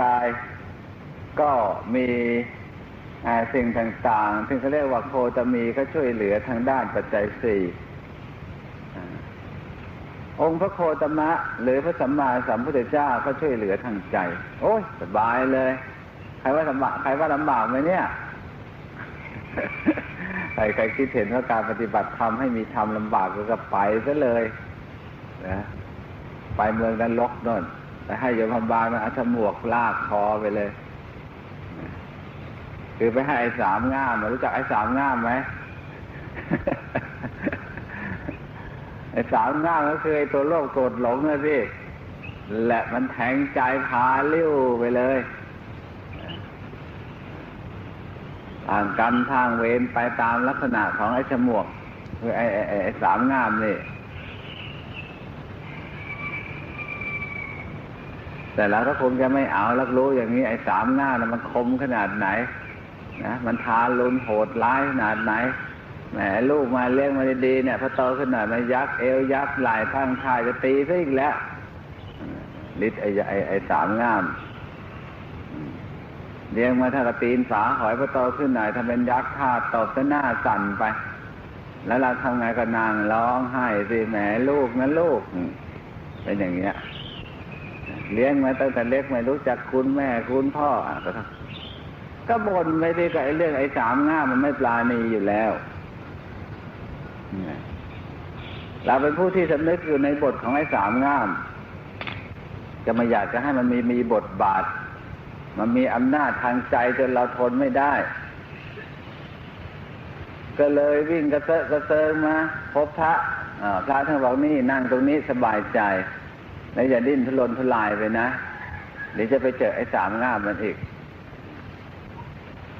กาย ก็มีสิ่งต่างๆที่งเขาเรียกว่าโคตมีก็ช่วยเหลือทางด้านปัจจัยสี่องค์พระโคตมะ หรือพระสัมมาสัมพุทธเจ้าก็ช่วยเหลือทางใจ โอ้ยสบายเลย ใครว่าลำบากใครว่าลำบากไหมเนี่ยใครใครคิดเห็นว่าการปฏิบัติธรรมให้มีธรรมลำบากก็ไปซะเลยนะไปเมืองนั้นลกนน แต่ให้โยมพบาลมาอาชมวกลากคอไปเลย คือไปให้ไอ้สามง่ามรู้จักไอ้สามง่ามไหมไอ้สามง่ามก็คือไอ้ตัวโลภโกรธหลงนะพี่แหละมันแทงใจพาเลี้ยวไปเลยทางกรรมทางเวรไปตามลักษณะของไอ้ฉมวกคือไอ้ไอ้ไอ้สามง่ามนี่ แต่เราก็คงจะไม่เอาลักรู้อย่างนี้ไอ้สามหน้านะมันคมขนาดไหนนะมันทารุนโหดร้ายขนาดไหนแหมลูกมาเลี้ยงมาดีๆเนี่ยพอโตขึ้นหน่อยมันยักเอวยักไหล่ข้างท้ายจะตีซะอีกแล้วลิดไอ้ไอ้ไอ้สามง่ามเลี้ยงมาถ้ากระตีนฝาหอยพอโตขึ้นหน่อยทำเป็นยักษ์ท่าตบซะหน้าสั่นไป แล้วเราทำไงก็นางร้องไห้สิแหมลูกนะลูก เป็นอย่างเงี้ย เลี้ยงมาตั้งแต่เล็กไม่รู้จักคุณแม่คุณพ่อก็บ่นไม่ได้กับไอ้เรื่องไอ้สามง่ามันไม่ปลาณีอยู่แล้วเราเป็นผู้ที่สำนึกอยู่ในบทของไอ้สามง่าม จะมาอยากจะให้มันมีมีบทบาท มันมีอำนาจทางใจจนเราทนไม่ได้ ก็เลยวิ่งกระเซาะกระเซิงมา พบพระพระท่านบอกนี่นั่งตรงนี้สบายใจ แล้วอย่าดิ้นทุรนทุรายไปนะเดี๋ยวจะไปเจอไอ้สามง่ามมันอีก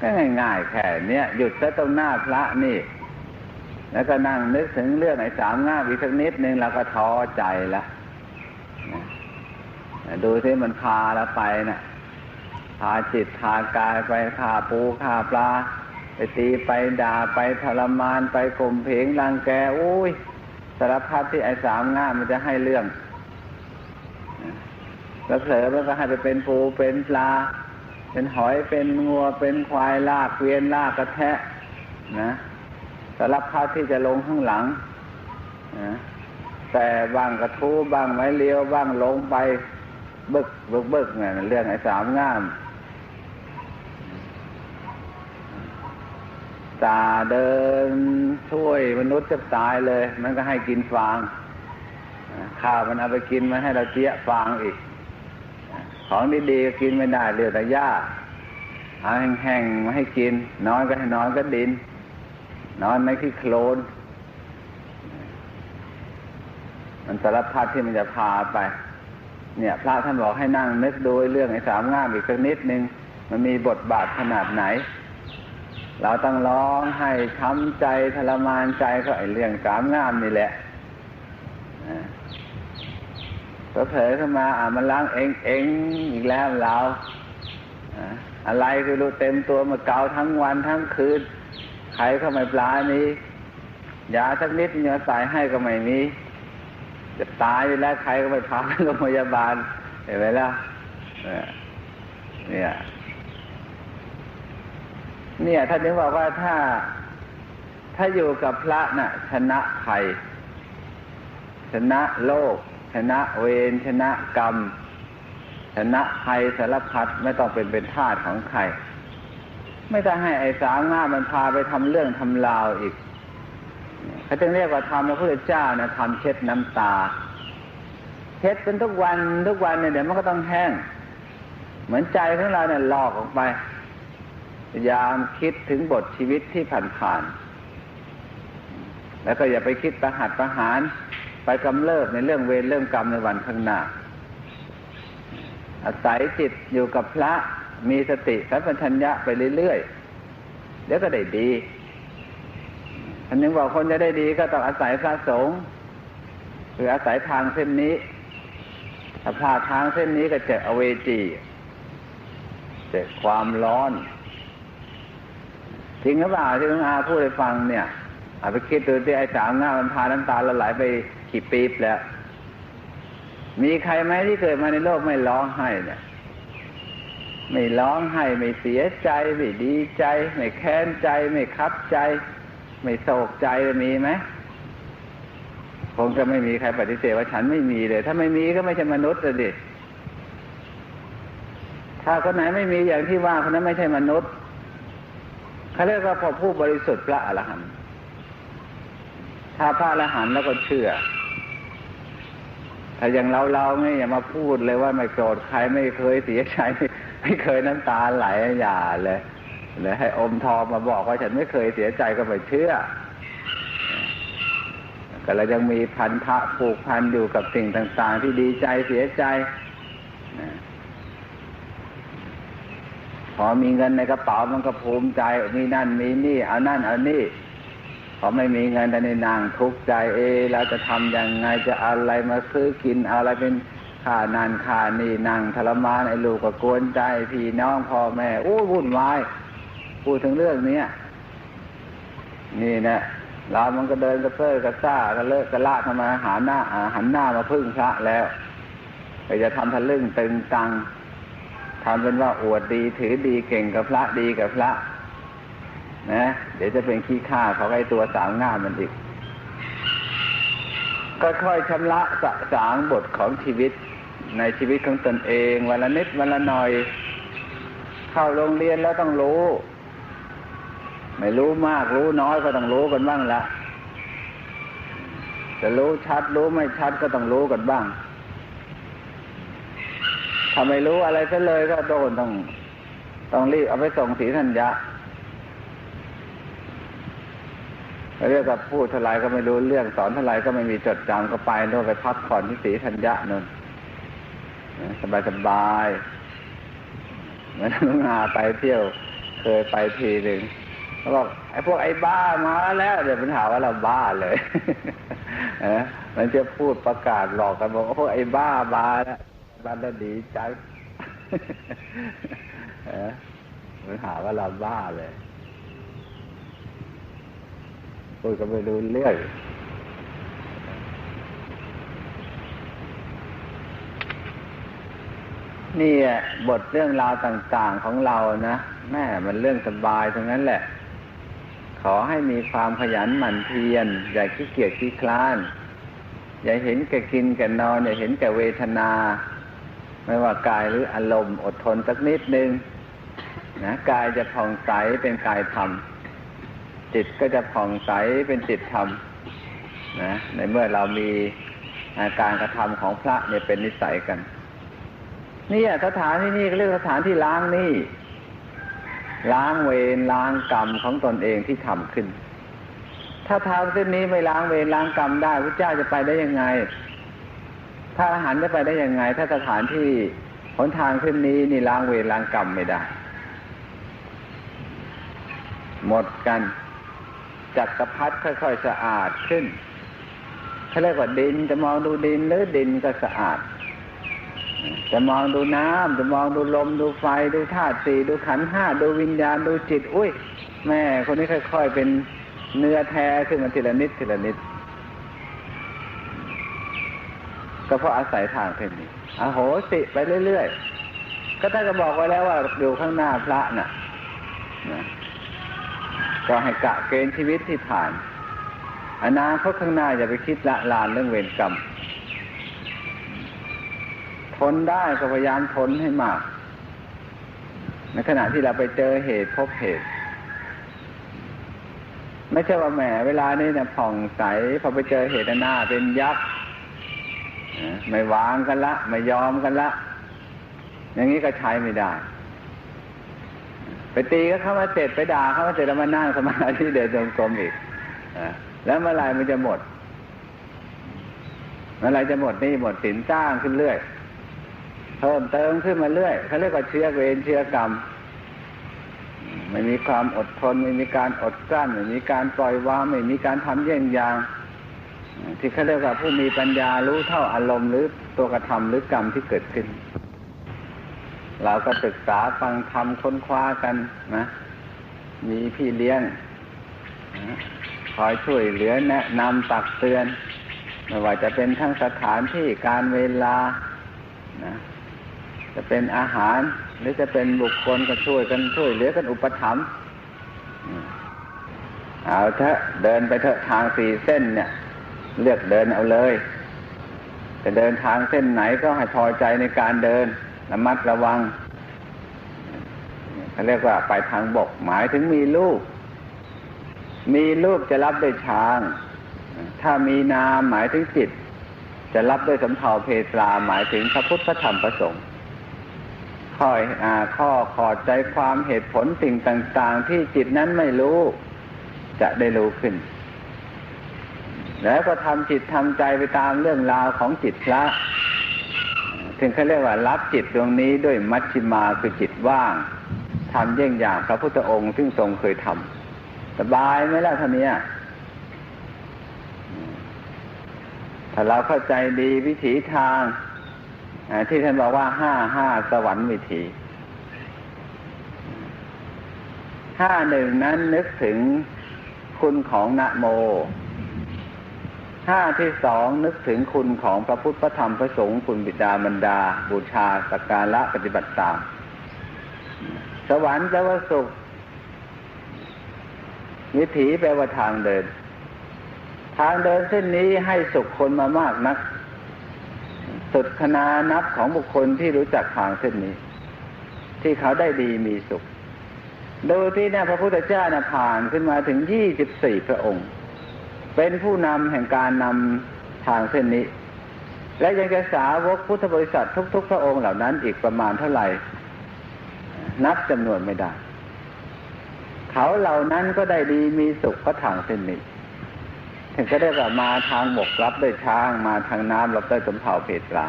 ก็ง่ายๆแค่เนี้ยหยุดซะตรงหน้าพระนี่ แล้วก็นั่งนึกถึงเรื่องไอ้สามง่ามอีกสักนิดนึงแล้วก็ท้อใจละดูที่มันพาแล้วไปนะ่ะพาจิตพากายไปฆ่าปูฆ่าปลา ไปตีไปด่าไปทรมานไปข่มเพงรังแกอุ้ยสารพัดที่ไอ้สามง่ามมันจะให้เรื่อง แล้วเผลอมันก็ให้ไปเป็นปูเป็นปลา เป็นหอยเป็นงัว เป็นควายลากเวียนลากกระแทะนะสารพัดที่จะลงข้างหลังนะแต่บางกระทู้บางไม้เลี้ยวบางลงไปบึกบึกบึกเนี่ยเรื่องไอ้สามง่าม ตาเดินช่วยมนุษย์จะตายเลย มันก็ให้กินฟาง ข้าวมันเอาไปกินมาให้เราเจี๊ยฟางอีก ของดีๆก็กินไม่ได้เหลือแต่หญ้าเอาแห้งๆมาให้กิน นอนก็ให้นอนก็ดิน นอนในที่โคลน มันสารพัดที่มันจะพาไป เนี่ย พระท่านบอกให้นั่งนึกดูเรื่องไอ้สามง่ามอีกสักนิดนึง มันมีบทบาทขนาดไหน เราต้องร้องให้ช้ำใจทรมานใจก็ไอ้เรื่องสามง่ามนี่แหละก็ เผยขึ้นมา อ่ามันล้างเองเองอีกแล้วเราอะไรคือรู้เต็มตัวมาเกาทั้งวันทั้งคืนใครเข้าไม่ปลานี้ยาสักนิดเนื้อใส่ให้ก็ไม่มีจะตายไปแล้วใครก็ไปพาโรงพยาบาลเห็นไหมล่ะเนี่ย เนี่ยท่านถึงบอกว่าถ้า ถ้าอยู่กับพระน่ะ ชนะภัยชนะโลก ชนะเวรชนะกรรม ชนะภัยสารพัดไม่ต้องเป็นเป็นทาสของใคร ไม่ต้องให้ไอ้สามง่ามันพาไปทำเรื่องทำราวอีกเขาจึงเรียกว่าทำพระพุทธเจ้านะทำเช็ดน้ำตาเช็ดเป็นทุกวันทุกวันเนี่ยเดี๋ยวมันก็ต้องแห้ง เหมือนใจของเราเนี่ยหลอกออกไปพยายามคิดถึงบทชีวิตที่ผ่านๆแล้วก็อย่าไปคิดประหัตประหาร ไปกำเริบในเรื่องเวรเรื่องกรรมในวันข้างหน้า อาศัยจิตอยู่กับพระมีสติสัมปชัญญะไปเรื่อยๆเดี๋ยวก็ได้ดีอันนึงบอกคนจะได้ดีก็ต้องอาศัยพระสงฆ์คืออาศัยทางเส้นนี้ถ้าพลาดทางเส้นนี้ก็เจออเวจีเจอความร้อนจริงหรือเปล่าที่หลวงอาพูดให้ฟังเนี่ย อาไปคิดดูที่ไอ้สามหน้ามันพาน้ำตาละไหลไปกี่ปีแล้ว มีใครไหมที่เกิดมาในโลกไม่ร้องไห้เนี่ยไม่ร้องไห้ไม่เสียใจไม่ดีใจ ไม่แค้นใจ ไม่คับใจ ไม่โศกใจมีไหมคงจะไม่มีใครปฏิเสธว่าฉันไม่มีเลย ถ้าไม่มีก็ไม่ใช่มนุษย์เลยดิถ้าคนไหนไม่มีอย่างที่ว่าคนนั้นไม่ใช่มนุษย์เขาเรียกว่าพอผู้บริสุทธิ์พระอรหันต์ ถ้าพระอรหันต์แล้วก็เชื่อ ถ้าอย่างเราเราเนี่ยอย่ามาพูดเลยว่าไม่โกรธใครไม่เคยเสียใจไม่เคยน้ำตาไหลอย่าเลยเลยให้อมทองมาบอกว่าฉันไม่เคยเสียใจก็ไม่เชื่อก็เรายังมีพันธะผูกพันอยู่กับสิ่งต่าง ๆ ที่ดีใจเสียใจพอมีเงินในกระเป๋ามันก็ภูมิใจ มีนั่นมีนี่ เอานั่นเอานี่ พอไม่มีเงินแต่ในนางทุกข์ใจเอเราจะทำยังไงจะอะไรมาซื้อกินอะไรเป็นค่านานค่านี่นางทรมานไอ้ลูกก็กวนใจพี่น้องพ่อแม่โอ้วุ่นวายพูดถึงเรื่องเนี้ยนี่นะเรามันก็เดินกระเซ้อกระซ่ากระเลิกกระละเข้ามาหาหน้าหันหน้ามาพึ่งพระแล้วไปจะทำทะลึ่งตึงตังทำเป็นว่าอวดดีถือดีเก่งกับพระดีกับพระ นะ เดี๋ยวจะเป็นขี้ข้าเขาไอ้ตัวสาวงามมันอีก ก็ค่อยชำระสะสางบทของชีวิตในชีวิตของตนเองวันละนิดวันละหน่อย เข้าโรงเรียนแล้วต้องรู้ ไม่รู้มากรู้น้อยก็ต้องรู้กันบ้างละจะรู้ชัดรู้ไม่ชัดก็ต้องรู้กันบ้างถ้าไม่รู้อะไรซะเลยก็โดนต้อง ต้องรีบเอาไปส่งสีธัญญะ เรียกกับพูดเท่าไรก็ไม่รู้เรื่องสอนเท่าไรก็ไม่มีจดจำก็ไปโน่นไปพักผ่อนที่สีธัญญะนนสบายสบายเหมือนลุงอาไปเที่ยวเคยไปทีหนึ่งเขาบอกไอ้พวกไอ้บ้ามาแล้วเดี๋ยวปัญหาว่าเราบ้าเลยเออมันจะพูดประกาศหลอกกันบอกโอ้ไอ้บ้ามาแล้วบ้านแล้วดีใจเออปัญหาว่าเราบ้าเลย พูดก็ไม่รู้เรื่องนี่บทเรื่องราวต่างๆของเรานะแม่มันเรื่องสบายตรงนั้นแหละ ขอให้มีความขยันหมั่นเพียรอย่าขี้เกียจขี้คลาน อย่าเห็นแก่กินแก่นอน อย่าเห็นแก่เวทนา ไม่ว่ากายหรืออารมณ์อดทนสักนิดนึงนะกายจะผ่องใสเป็นกายธรรม จิตก็จะผ่องใสเป็นจิตธรรมนะในเมื่อเรามีอาการกระทำของพระเนี่ยเป็นนิสัยกัน นี่สถานที่นี่ก็เรียกสถานที่ล้างนี่ล้างเวรล้างกรรมของตนเองที่ทำขึ้น ถ้าทางเส้นนี้ไม่ล้างเวรล้างกรรมได้พระเจ้าจะไปได้ยังไง ถ้าอาหารจะไปได้ยังไง ถ้าสถานที่หนทางเส้นนี้นี่ล้างเวรล้างกรรมไม่ได้ หมดกัน จักรพัดค่อย ๆ สะอาดขึ้นเขาเรียกว่าดินจะมองดูดินหรือดินก็สะอาด จะมองดูน้ำจะมองดูลมดูไฟดูธาตุสี่ดูขันห้าดูวิญญาณดูจิต อุ้ย แม่คนนี้ค่อย ๆ เป็นเนื้อแท้ขึ้นมาทีละนิดทีละนิดก็เพราะอาศัยทางเพ่นนี้อโหสิไปเรื่อยๆก็ท่านก็บอกไว้แล้วว่าอยู่ข้างหน้าพระน่ะนะ ก็ให้กะเกณฑ์ชีวิตที่ผ่านอนาคตข้างหน้าอย่าไปคิดละลานเรื่องเวรกรรม ทนได้ก็พยายามทนให้มาก ในขณะที่เราไปเจอเหตุพบเหตุ ไม่ใช่ว่าแหมเวลานี้เนี่ยผ่องใสพอไปเจอเหตุหน้าเป็นยักษ์ไม่วางกันละ ไม่ยอมกันละ อย่างนี้ก็ใช้ไม่ได้ ไปตีก็เข้ามาเสร็จไปด่าเข้ามาเสร็จแล้วมานั่งสมาธิเดินจงกรมอีกแล้วเมื่อไรมันจะหมดเมื่อไรจะหมดนี่หมดสินสร้างขึ้นเรื่อย เพิ่มเติมขึ้นมาเรื่อยเขาเรียกว่าเชื้อเวรเชื้อกรรมไม่มีความอดทนไม่มีการอดกลั้นไม่มีการปล่อยวางไม่มีการทำเยี่ยงอย่างที่เขาเรียกว่าผู้มีปัญญารู้เท่าอารมณ์หรือตัวกระทำหรือกรรมที่เกิดขึ้น เราก็ศึกษาฟังธรรมค้นคว้ากันนะ มีพี่เลี้ยงคอยช่วยเหลือแนะนำตักเตือน ไม่ว่าจะเป็นทั้งสถานที่การเวลานะจะเป็นอาหาร หรือจะเป็นบุคคลก็ช่วยกันช่วยเหลือกันอุปถัมภ์เอาเถอะเดินไปเถอะทางสี่เส้นเนี่ย เลือกเดินเอาเลย จะเดินทางเส้นไหนก็ให้พอใจในการเดิน ระมัดระวังเขาเรียกว่าไปทางบกหมายถึงมีลูก มีลูกจะรับด้วยช้าง ถ้ามีนามหมายถึงจิต จะรับด้วยสำเภาเพตราหมายถึงพระพุทธธรรมประสงค์ข้ออ่าข้อขอดใจความเหตุผลสิ่งต่าง ๆ ที่จิตนั้นไม่รู้ จะได้รู้ขึ้น แล้วก็ทำจิตทำใจไปตามเรื่องราวของจิตพระ ถึงเขาเรียกว่ารับจิตดวงนี้ด้วยมัชชิมาคือจิตว่างทำเยี่ยงอย่างพระพุทธองค์ซึ่งทรงเคยทำสบายไหมล่ะท่านนี้ถ้าเราเข้าใจดีวิถีทางที่ท่านบอกว่าห้าห้าสวรรค์วิถีห้าหนึ่งนั้นนึกถึงคุณของนะโม ห้าที่สองนึกถึงคุณของพระพุทธพระธรรมพระสงฆ์คุณบิดามารดา บูชาสักการะปฏิบัติตาม สวรรค์แปลว่าสุข วิถีแปลว่าทางเดิน ทางเดินเส้นนี้ให้สุขคนมามากนัก สุดคณานับของบุคคลที่รู้จักทางเส้นนี้ ที่เขาได้ดีมีสุข ดูที่เนี่ยพระพุทธเจ้าน่ะผ่านขึ้นมาถึงยี่สิบสี่พระองค์ เป็นผู้นำแห่งการนำทางเส้นนี้ และยังจะสาวกพุทธบริษัททุก ๆ พระองค์เหล่านั้นอีกประมาณเท่าไหร่ นับจำนวนไม่ได้ เขาเหล่านั้นก็ได้ดีมีสุขเพราะทางเส้นนี้ ถึงก็ได้กลับมาทางบกรับด้วยช้าง มาทางน้ำรับด้วยสมเภาเพตรา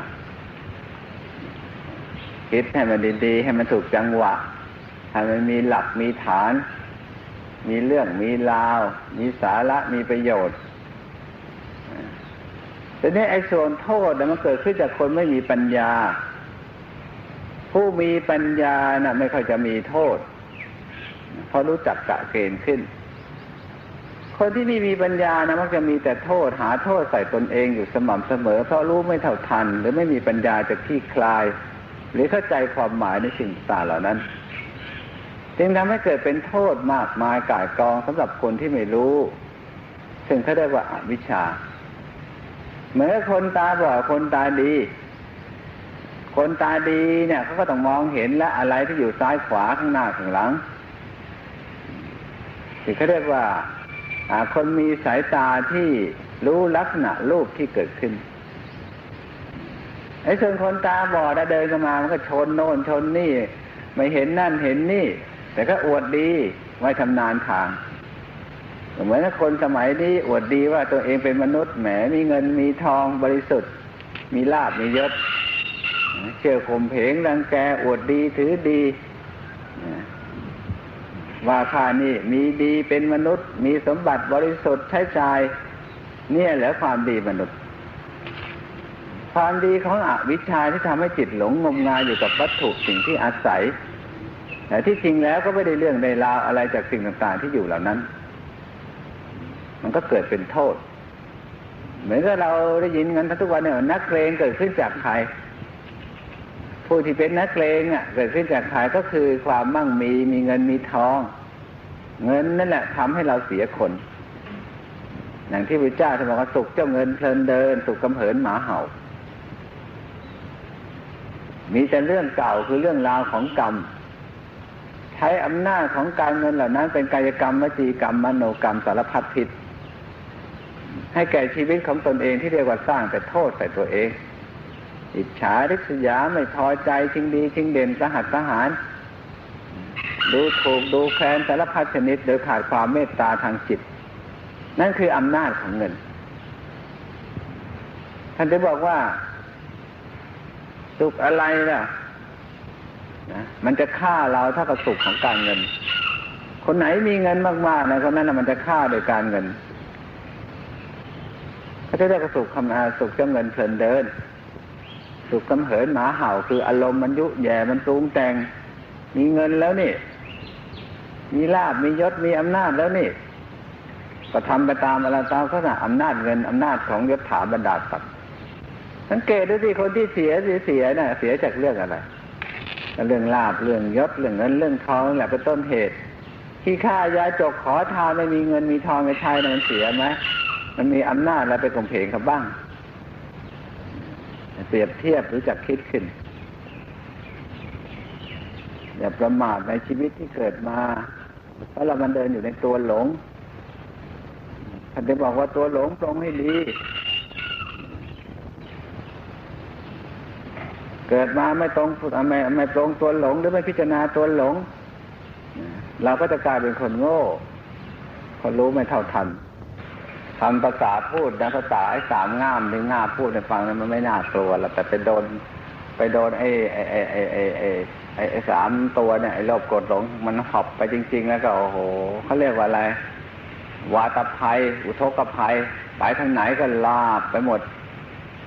คิดให้มันดีๆให้มันถูกจังหวะให้มันมีหลักมีฐาน มีเรื่องมีราว มีสาระมีประโยชน์แต่นี้ไอ้ส่วนโทษมันเกิดขึ้นจากคนไม่มีปัญญา ผู้มีปัญญานะ่ะ ไม่ค่อยจะมีโทษเพราะรู้จักกะเกณฑ์ขึ้น คนที่ไม่มีปัญญานะมักจะมีแต่โทษหาโทษใส่ตนเองอยู่สม่ำเสมอ เพราะรู้ไม่เท่าทัน หรือไม่มีปัญญาจะขี้คลาย หรือเข้าใจความหมายในสิ่งต่างเหล่านั้น จึงทำให้เกิดเป็นโทษมากมายก่ายกองสำหรับคนที่ไม่รู้ ซึ่งเขาเรียกว่าอาวิชชา เหมือนคนตาบอดคนตาดี คนตาดีเนี่ยเขาก็ต้องมองเห็นและอะไรที่อยู่ซ้ายขวาข้างหน้าข้างหลังที่เขาเรียกว่าคนมีสายตาที่รู้ลักษณะรูปที่เกิดขึ้นไอ้ส่วนคนตาบอดเดินกันมามันก็ชนโน่นชนนี่ ไม่เห็นนั่นเห็นนี่ แต่ก็อวดดีไว้ทำนานทาง เหมือนคนสมัยนี้อวดดีว่าตัวเองเป็นมนุษย์แหมมีเงินมีทองบริสุทธิ์ มีลาบมียศเชื่อข่มเพงรังแกอวดดีถือดีว่าข้านี่มีดีเป็นมนุษย์ มีสมบัติบริสุทธิ์ใช้จ่าย เนี่ยแหละความดีมนุษย์ ความดีของอวิชชาที่ทำให้จิตหลงงมงายอยู่กับวัตถุสิ่งที่อาศัย แต่ที่จริงแล้วก็ไม่ได้เรื่องในราวอะไรจากสิ่งต่างๆที่อยู่เหล่านั้น มันก็เกิดเป็นโทษ เหมือนกับเราได้ยินกันทุกวันเนี่ยนักเลงเกิดขึ้นจากใครผู้ที่เป็นนักเลงอะ เกิดขึ้นจากใครก็คือความมั่งมีมีเงินมีทอง เงินนั่นแหละทำให้เราเสียคนอย่างที่พระเจ้าท่านบอกว่าสุขเจ้าเงินเพลินเดิน สุขกำเหินหมาเห่า มีแต่เรื่องเก่าคือเรื่องราวของกรรม ใช้อำนาจของการเงินเหล่านั้น เป็นกายกรรมวจีกรรมมโนกรรมสารพัดผิด ให้แก่ชีวิตของตนเองที่เรียกว่าสร้างแต่โทษใส่ตัวเอง อิจฉาริษยาไม่พอใจชิงดีชิงเด่นสหัสสหาร ดูถูกดูแคลนสารพัดชนิดโดยขาดความเมตตาทางจิต นั่นคืออำนาจของเงิน ท่านจะบอกว่าสุขอะไรล่ะ นะมันจะฆ่าเราถ้ากับสุขของการเงิน คนไหนมีเงินมากๆนะคนนั้นนะมันจะฆ่าโดยการเงินเขาจะได้กระสุขคำอาสุขจำเงินเพลินเดิน สุขกำเหินหมาเห่าคืออารมณ์มันยุแย่มันปรุงแต่ง มีเงินแล้วนี่มีลาบมียศมีอำนาจแล้วนี่ก็ทำไปตามอะไรตามขนาดอำนาจเงินอำนาจของยศถาบรรดาศักดิ์สังเกตดูสิคนที่เสียเสียเสียน่ะ เสียจากเรื่องอะไร เรื่องลาบเรื่องยศเรื่องเงินเรื่องทองนั่นแหละเป็นต้นเหตุที่ข้ายาจกขอทานไม่มีเงินมีทองไม่ใช่มันเสียไหมมันมีอำนาจแล้วไปข่มเพงเขาบ้าง เปรียบเทียบหรู้จักคิดขึ้น อย่าประมาทในชีวิตที่เกิดมา เพราะเรามันเดินอยู่ในตัวหลงท่านจะบอกว่าตัวหลงตรงให้ดี เกิดมาไม่ตรงไม่ไม่ตรงตัวหลงหรือไม่พิจารณาตัวหลง เราก็จะกลายเป็นคนโง่คนรู้ไม่เท่าทันทำภาษาพูดนะภาษาไอ้สามง่ามหรือง่าพูดในฟังนั้นมันไม่น่ากลัวหรอกแต่ไปโดน ไปโดนไอ้ไอ้ไอ้ไอ้ไอ้ไอ้สามตัวเนี่ยไอ้โลภโกรธหลงมันหอบไปจริง ๆ แล้วก็โอ้โหเขาเรียกว่าอะไร วาตภัย อุทกภัย ไปทางไหนก็ลาบไปหมด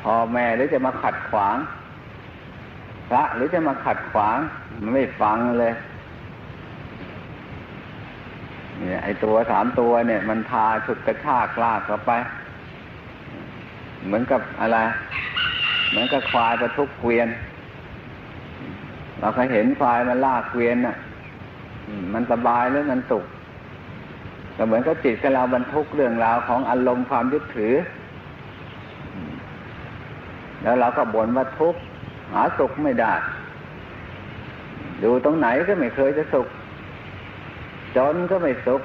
พอแม่หรือจะมาขัดขวาง พระหรือจะมาขัดขวางมันไม่ฟังเลยเนี่ยไอตัวสามตัวเนี่ย มันพาฉุดกระชากลากเข้าไป เหมือนกับอะไร เหมือนกับควายประทุกเกวียน เราเคยเห็นควายมันลากเกวียนน่ะ มันสบายหรือมันสุขก็เหมือนกับจิตกับเราบรรทุกเรื่องราวของอารมณ์ความยึดถือ แล้วเราก็บ่นว่าทุกข์ หาสุขไม่ได้ดูตรงไหนก็ไม่เคยจะสุข จนก็ไม่สุข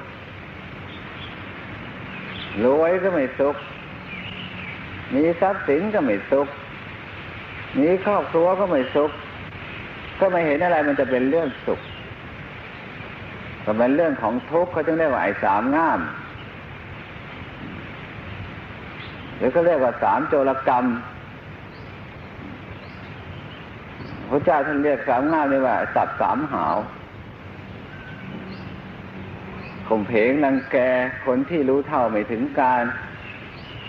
รวยก็ไม่สุข มีทรัพย์สินก็ไม่สุข มีครอบครัวก็ไม่สุข ก็ไม่เห็นอะไรมันจะเป็นเรื่องสุขก็เป็นเรื่องของทุกข์เขาจึงเรียกว่าไอ้สามง่าม หรือเขาเรียกว่าสามโจรกรรม พระเจ้าท่านเรียกสามง่ามนี่ว่า สัตว์สามหาวข่มเพงนังแกคนที่รู้เท่าไม่ถึงการ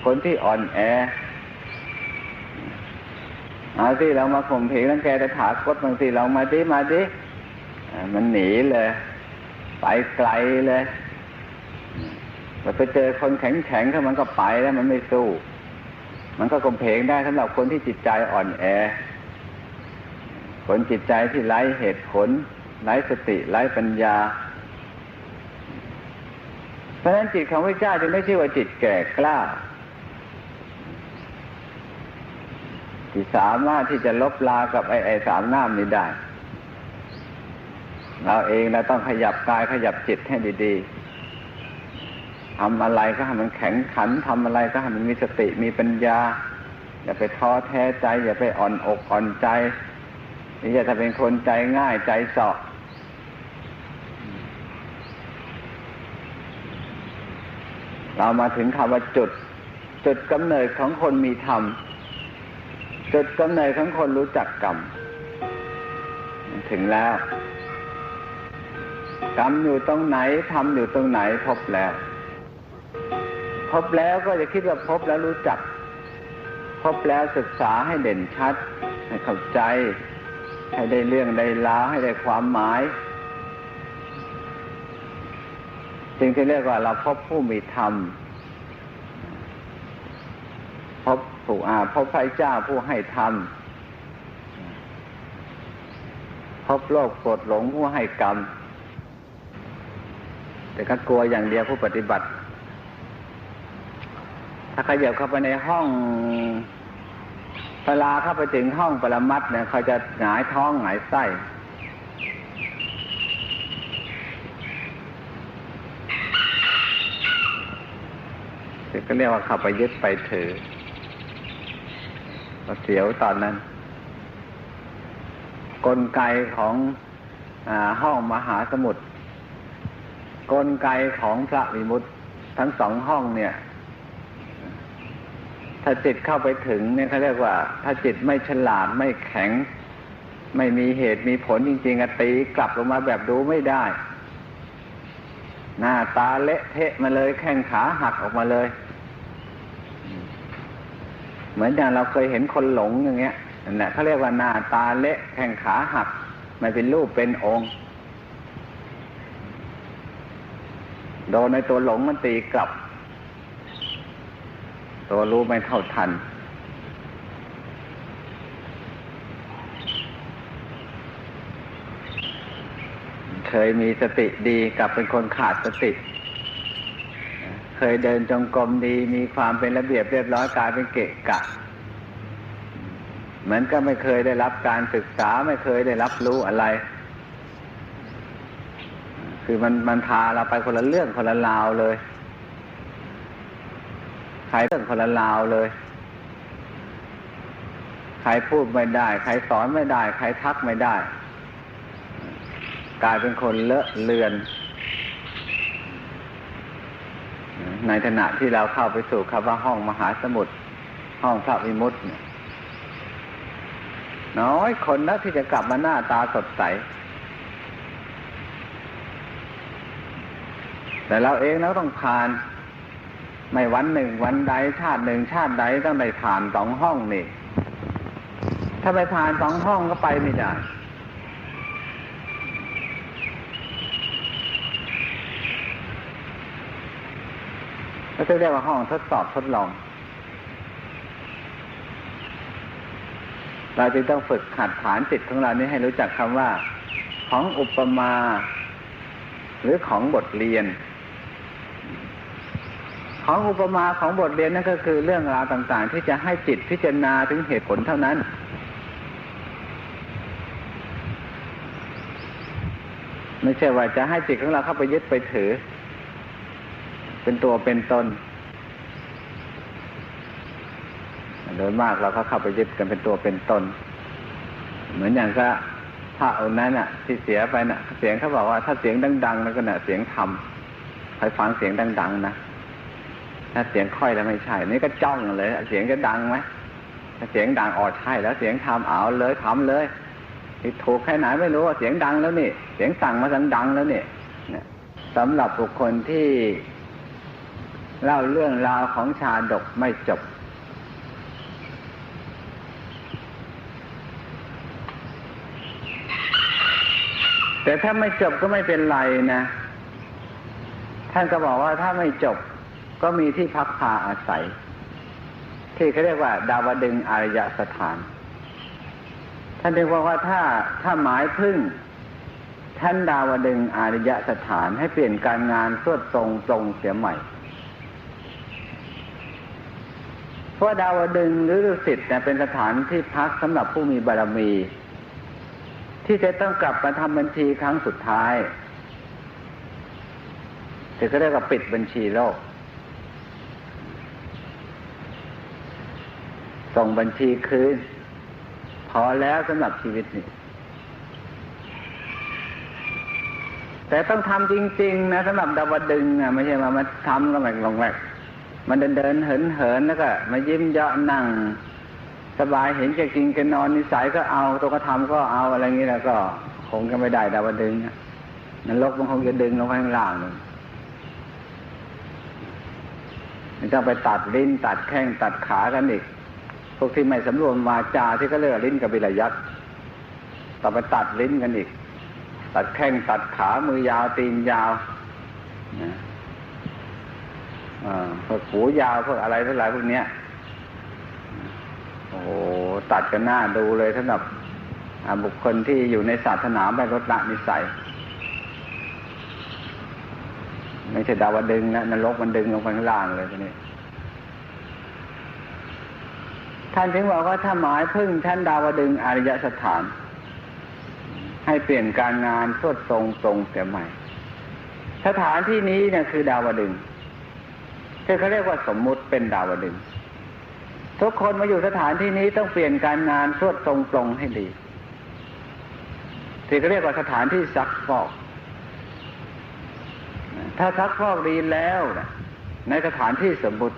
คนที่อ่อนแอเอาที่เรามาข่มเพงนังแกแต่ถากดบางทีเรามาดิมาดิมันหนีเลย ไปไกลเลยแต่ไปเจอคนแข็งแข็งถ้ามันก็ไปแล้วมันไม่สู้ มันก็กลมเพงได้สำหรับคนที่จิตใจอ่อนแอ คนจิตใจที่ไร้เหตุผลไร้สติไร้ปัญญา เพราะฉะนั้นจิตของพระเจ้าจึงไม่ใช่ว่าจิตแก่กล้าที่สามารถที่จะลบลากับไอ้ไอ้สามน้ำนี้ได้ เราเองเราต้องขยับกายขยับจิตให้ดีๆทำอะไรก็ให้มันแข็งขันทำอะไรก็ให้มันมีสติมีปัญญา อย่าไปท้อแท้ใจ อย่าไปอ่อนอกอ่อนใจ นี่จะเป็นคนใจง่ายใจเสาะเรามาถึงคำว่าจุด จุดกำเนิดของคนมีธรรม จุดกำเนิดของคนรู้จักกรรม ถึงแล้ว กรรมอยู่ตรงไหนทำอยู่ตรงไหนพบแล้ว พบแล้วก็จะคิดว่าพบแล้วรู้จัก พบแล้วศึกษาให้เด่นชัด ให้เข้าใจ ให้ได้เรื่องได้ราวให้ได้ความหมายจึงจะเรียกว่าเราพบผู้มีธรรม พบผู้อาพบพระเจ้าผู้ให้ธรรม พบโลกกดหลงผู้ให้กรรม แต่ก็กลัวอย่างเดียวผู้ปฏิบัติ ถ้าขยับเข้าไปในห้อง เวลาเข้าไปถึงห้องปรมัดเนี่ยเขาจะหงายท้องหงายไส้ ก็เรียกว่าข้าไปยึดไปถือเสียวตอนนั้น กลไกของอห้องมหาสมุทรกลไกของพระวิมุตทั้งสองห้องเนี่ย ถ้าจิตเข้าไปถึงเนี่ยเขาเรียกว่า ถ้าจิตไม่ฉลาดไม่แข็ง ไม่มีเหตุมีผลจริงๆตีกลับลงมาแบบดูไม่ได้ หน้าตาเละเทะมาเลยแข้งขาหักออกมาเลย เหมือนอย่างเราเคยเห็นคนหลงอย่างเงี้ยนั่นแหละเขาเรียกว่าหน้าตาเละแข้งขาหักไม่เป็นรูปเป็นองค์โดนในตัวหลงมันตีกลับ ตัวรู้ไม่เท่าทัน เคยมีสติดีกับเป็นคนขาดสติ เคยเดินจงกรมดีมีความเป็นระเบียบเรียบร้อยกลายเป็นเกะกะ เหมือนก็ไม่เคยได้รับการศึกษาไม่เคยได้รับรู้อะไร คือมันมันพาเราไปคนละเรื่องคนละราวเลย ใครเรื่องคนละราวเลย ใครพูดไม่ได้ ใครสอนไม่ได้ ใครทักไม่ได้ กลายเป็นคนเลอะเลือน ในขณะที่เราเข้าไปสู่คำว่าห้องมหาสมุทรห้องพระวิมุตติเนี่ยน้อยคนนะที่จะกลับมาหน้าตาสดใส แต่เราเองเราต้องผ่าน ไม่วันหนึ่งวันใดชาติหนึ่งชาติใดต้องได้ผ่านสองห้องนี่ ถ้าไปผ่านสองห้องก็ไปไม่ได้ก็จะเรียกว่าห้องทดสอบทดลอง เราจึงต้องฝึกขัดฐานจิตของเรานี้ให้รู้จักคำว่า ของอุปมา หรือของบทเรียน ของอุปมาของบทเรียนนั่นก็คือเรื่องราวต่าง ๆ ที่จะให้จิตพิจารณาถึงเหตุผลเท่านั้น ไม่ใช่ว่าจะให้จิตของเราเข้าไปยึดไปถือ เป็นตัวเป็นตนโดยมากเราก็เข้าไปยึดกันเป็นตัวเป็นตน เหมือนอย่างก็พระองค์นั้นน่ะ ที่เสียไปน่ะ เสียงเขาบอกว่าถ้าเสียงดังๆแล้วก็น่ะเสียงธรรมใครฟังเสียงดัง ๆ นะ ถ้าเสียงค่อยแล้วไม่ใช่ นี่ก็จ้องเลย เสียงจะดังไหมถ้าเสียงดังออดใช่ แล้วเสียงธรรมเอาเลยทำเลยที่ถูกแค่ไหนไม่รู้ว่าเสียงดังแล้วนี่ เสียงสั่งมาสั่งดังแล้วนี่สำหรับบุคคลที่เล่าเรื่องราวของชาดกไม่จบ แต่ถ้าไม่จบก็ไม่เป็นไรนะ ท่านก็บอกว่าถ้าไม่จบ ก็มีที่พักพาอาศัย ที่เขาเรียกว่า ดาวดึงอารยสถาน ท่านเรียกว่าถ้าถ้าหมายพึ่ง ท่านดาวดึงอารยสถานให้เปลี่ยนการงานสวดทรงตรงเสียใหม่เพราะดาวดึงหรือดุสิตเนี่ยเป็นสถานที่พักสำหรับผู้มีบารมี ที่จะต้องกลับมาทำบัญชีครั้งสุดท้ายถือก็เรียกว่าปิดบัญชีโลก ส่งบัญชีคืน พอแล้วสำหรับชีวิตนี้ แต่ต้องทำจริง ๆ นะสำหรับดาวดึงนะไม่ใช่มามาทำก็แหลกลงแหลกมันเดินเดินเหินเหินแล้วก็มายิ้มเยาะนั่ง สบายเห็นแกกินแกนอนนิสัยก็เอาตัวกระทำก็เอาอะไรอย่างนี้แล้วก็คงจะไม่ได้ดาวดึงนั่นลกมันคงจะดึงลงไปข้างล่างนึงมันต้องไปตัดลิ้นตัดแข้งตัดขากันอีก พวกที่ไม่สำรวมวาจาที่ก็เรียกลิ้นกับบิลยัดต่อไปตัดลิ้นกันอีก ตัดแข้งตัดขามือยาวตีนยาวนะพวกหูยาวพวกอะไรทั้งหลายพวกเนี้ยโอ้ตัดกันหน้าดูเลยสำหรับบุคคลที่อยู่ในศาสนาไม่ลดละนิสัยไม่ใช่ดาวดึงนะนรกมันดึงลงไปข้างล่างเลยทีนี้ ท่านถึงบอกว่าถ้าหมายพึ่งท่านดาวดึงอริยสถาน ให้เปลี่ยนการงานสวดทรงตรงเสียใหม่ สถานที่นี้เนี่ยคือดาวดึงที่เขาเรียกว่าสมมุติเป็นดาวดึงทุกคนมาอยู่สถานที่นี้ต้องเปลี่ยนการงานสวดทรงตรงให้ดีที่เขาเรียกว่าสถานที่ซักฟอก ถ้าซักฟอกดีแล้วในสถานที่สมมุติ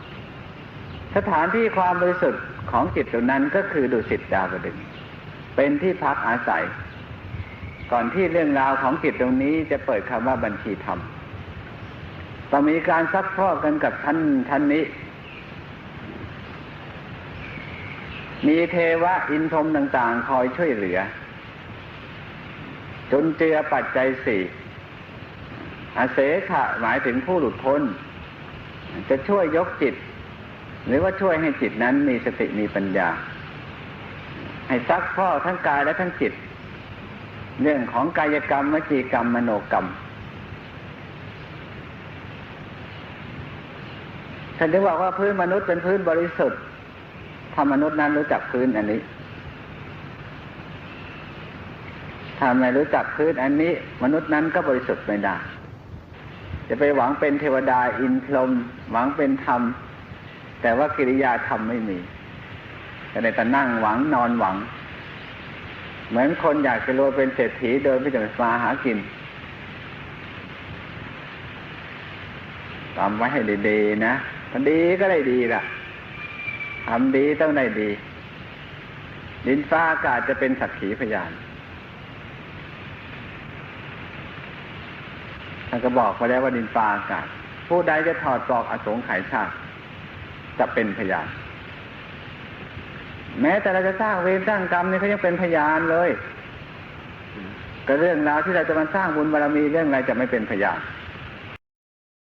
สถานที่ความบริสุทธิ์ ของจิตตรงนั้นก็คือดุสิตดาวดึงเป็นที่พักอาศัย ก่อนที่เรื่องราวของจิตตรงนี้จะเปิดคำว่าบัญชีธรรมต้องมีการซักฟอกกันกับท่านท่านนี้ มีเทวะอินทมต่างๆ คอยช่วยเหลือ จนเจือปัจจัยสี่อาเสขะหมายถึงผู้หลุดพ้น จะช่วยยกจิต หรือว่าช่วยให้จิตนั้นมีสติมีปัญญา ให้ซักฟอทั้งกายและทั้งจิต เรื่องของกายกรรมวจีกรรมมโนกรรมท่านถึงบอกว่าพื้นมนุษย์เป็นพื้นบริสุทธิ์ถ้ามนุษย์นั้นรู้จักพื้นอันนี้ถ้าไม่รู้จักพื้นอันนี้ มนุษย์นั้นก็บริสุทธิ์ไม่ได้ จะไปหวังเป็นเทวดาอินทรมหวังเป็นธรรม แต่ว่ากิริยาธรรมไม่มีแต่ในแต่นั่งหวังนอนหวัง เหมือนคนอยากจะรวยเป็นเศรษฐีโดยไม่จำเป็นมาหากินทำไว้ให้ดีๆนะพอดีก็ได้ดีล่ะทำดีต้องได้ดี ดินฟ้าอากาศจะเป็นสักขีพยานท่านก็บอกมาแล้วว่าดินฟ้าอากาศ ผู้ใดจะถอดปลอกอสงไขยชาติ จะเป็นพยาน แม้แต่เราจะสร้างเวรสร้างกรรมนี่เขายังเป็นพยานเลยก็เรื่องราวที่เราจะมาสร้างบุญบารมีเรื่องอะไรจะไม่เป็นพยาน